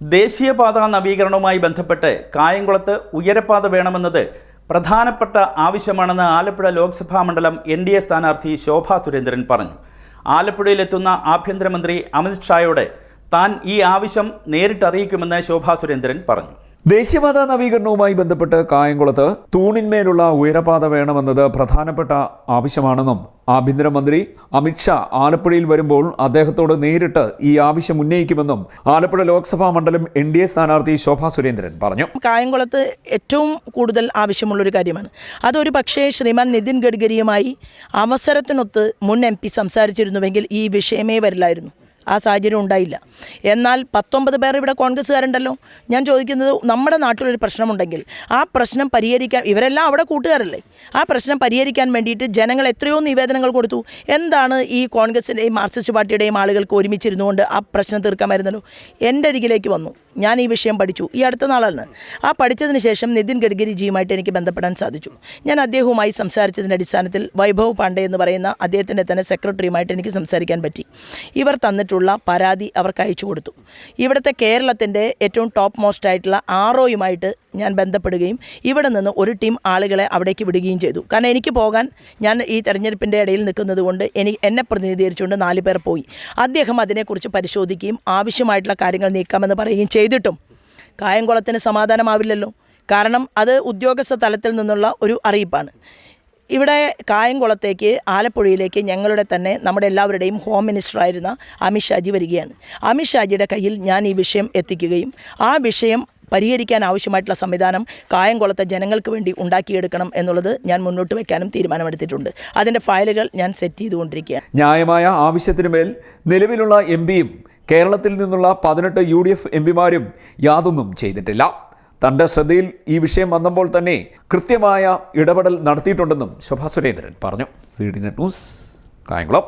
ദേശീയപാത നവീകരണവുമായി ബന്ധപ്പെട്ട് കായംകുളത്ത് ഉയരപ്പാത വേണമെന്നത് പ്രധാനപ്പെട്ട ആവശ്യമാണെന്ന് ആലപ്പുഴ ലോക്സഭാ മണ്ഡലം എൻ ഡി എ സ്ഥാനാർത്ഥി ശോഭാ സുരേന്ദ്രൻ പറഞ്ഞു. ആലപ്പുഴയിലെത്തുന്ന ആഭ്യന്തരമന്ത്രി അമിത് ഷായോട് താൻ ഈ ആവശ്യം നേരിട്ടറിയിക്കുമെന്ന് ശോഭാ സുരേന്ദ്രൻ പറഞ്ഞു. ദേശീയപാത നവീകരണവുമായി ബന്ധപ്പെട്ട് കായംകുളത്ത് തൂണിന്മേലുള്ള ഉയരപാത വേണമെന്നത് പ്രധാനപ്പെട്ട ആവശ്യമാണെന്നും ആഭ്യന്തരമന്ത്രി അമിത്ഷാ ആലപ്പുഴയിൽ വരുമ്പോൾ അദ്ദേഹത്തോട് നേരിട്ട് ഈ ആവശ്യം ഉന്നയിക്കുമെന്നും ആലപ്പുഴ ലോക്സഭാ മണ്ഡലം എൻ ഡി എ സ്ഥാനാർത്ഥി ശോഭാ സുരേന്ദ്രൻ പറഞ്ഞു. കായംകുളത്ത് ഏറ്റവും കൂടുതൽ ആവശ്യമുള്ളൊരു കാര്യമാണ്. അതൊരു പക്ഷേ ശ്രീമാൻ നിതിൻ ഗഡ്കരിയുമായി അവസരത്തിനൊത്ത് മുൻ എം പി സംസാരിച്ചിരുന്നുവെങ്കിൽ ഈ വിഷയമേ വരില്ലായിരുന്നു. ആ സാഹചര്യം ഉണ്ടായില്ല. എന്നാൽ പത്തൊമ്പത് പേർ ഇവിടെ കോൺഗ്രസ്സുകാരുണ്ടല്ലോ. ഞാൻ ചോദിക്കുന്നത് നമ്മുടെ നാട്ടിലൊരു പ്രശ്നമുണ്ടെങ്കിൽ ആ പ്രശ്നം പരിഹരിക്കാൻ ഇവരെല്ലാം അവിടെ കൂട്ടുകാരല്ലേ? ആ പ്രശ്നം പരിഹരിക്കാൻ വേണ്ടിയിട്ട് ജനങ്ങൾ എത്രയോ നിവേദനങ്ങൾ കൊടുത്തു. എന്താണ് ഈ കോൺഗ്രസിന്റെയും മാർക്സിസ്റ്റ് പാർട്ടിയുടെയും ആളുകൾക്ക് ഒരുമിച്ചിരുന്നുകൊണ്ട് ആ പ്രശ്നം തീർക്കാമായിരുന്നല്ലോ എന്റെ അരികിലേക്ക് വന്നു. ഞാൻ ഈ വിഷയം പഠിച്ചു. ഈ അടുത്ത നാളാണ്. ആ പഠിച്ചതിന് ശേഷം നിതിൻ ഗഡ്കരിജിയുമായിട്ട് എനിക്ക് ബന്ധപ്പെടാൻ സാധിച്ചു. ഞാൻ അദ്ദേഹവുമായി സംസാരിച്ചതിന്റെ അടിസ്ഥാനത്തിൽ വൈഭവ് പാണ്ഡെ എന്ന് പറയുന്ന അദ്ദേഹത്തിന്റെ തന്നെ സെക്രട്ടറിയുമായിട്ട് എനിക്ക് സംസാരിക്കാൻ പറ്റി. ഇവർ തന്നിട്ടുള്ള പരാതി അവർക്ക് അയച്ചു കൊടുത്തു. ഇവിടുത്തെ കേരളത്തിന്റെ ഏറ്റവും ടോപ്പ് മോസ്റ്റ് ആയിട്ടുള്ള ആർ ഒയുമായിട്ട് ഞാൻ ബന്ധപ്പെടുകയും ഇവിടെ നിന്ന് ഒരു ടീം ആളുകളെ അവിടേക്ക് വിടുകയും ചെയ്തു. കാരണം എനിക്ക് പോകാൻ ഞാൻ ഈ തെരഞ്ഞെടുപ്പിന്റെ ഇടയിൽ നിൽക്കുന്നത് കൊണ്ട് എനിക്ക് എന്നെ പ്രതിനിധീകരിച്ചുകൊണ്ട് നാല് പേർ പോയി. അദ്ദേഹം അതിനെക്കുറിച്ച് പരിശോധിക്കുകയും ആവശ്യമായിട്ടുള്ള കാര്യങ്ങൾ നീക്കാമെന്ന് പറയുകയും ചെയ്തിട്ടും കായംകുളത്തിന് സമാധാനമാവില്ലല്ലോ. കാരണം അത് ഉദ്യോഗസ്ഥ തലത്തിൽ നിന്നുള്ള ഒരു അറിയിപ്പാണ്. ഇവിടെ കായംകുളത്തേക്ക് ആലപ്പുഴയിലേക്ക് ഞങ്ങളുടെ തന്നെ നമ്മുടെ എല്ലാവരുടെയും ഹോം മിനിസ്റ്റർ ആയിരുന്ന അമിത് ഷാജി വരികയാണ്. അമിത് ഷാജിയുടെ കയ്യിൽ ഞാൻ ഈ വിഷയം എത്തിക്കുകയും ആ വിഷയം പരിഹരിക്കാൻ ആവശ്യമായിട്ടുള്ള സംവിധാനം കായംകുളത്തെ ജനങ്ങൾക്ക് വേണ്ടി ഉണ്ടാക്കിയെടുക്കണം എന്നുള്ളത് ഞാൻ മുന്നോട്ട് വയ്ക്കാനും തീരുമാനമെടുത്തിട്ടുണ്ട്. അതിന്റെ ഫയലുകൾ ഞാൻ സെറ്റ് ചെയ്തുകൊണ്ടിരിക്കുകയാണ്. ന്യായമായ ആവശ്യത്തിനുമേൽ നിലവിലുള്ള എം പിയും കേരളത്തിൽ നിന്നുള്ള പതിനെട്ട് യു ഡി എഫ് എം പിമാരും യാതൊന്നും ചെയ്തിട്ടില്ല. തന്റെ ശ്രദ്ധയിൽ ഈ വിഷയം വന്നപ്പോൾ തന്നെ കൃത്യമായ ഇടപെടൽ നടത്തിയിട്ടുണ്ടെന്നും ശോഭാ സുരേന്ദ്രൻ പറഞ്ഞു. C D net news Kayamkulam.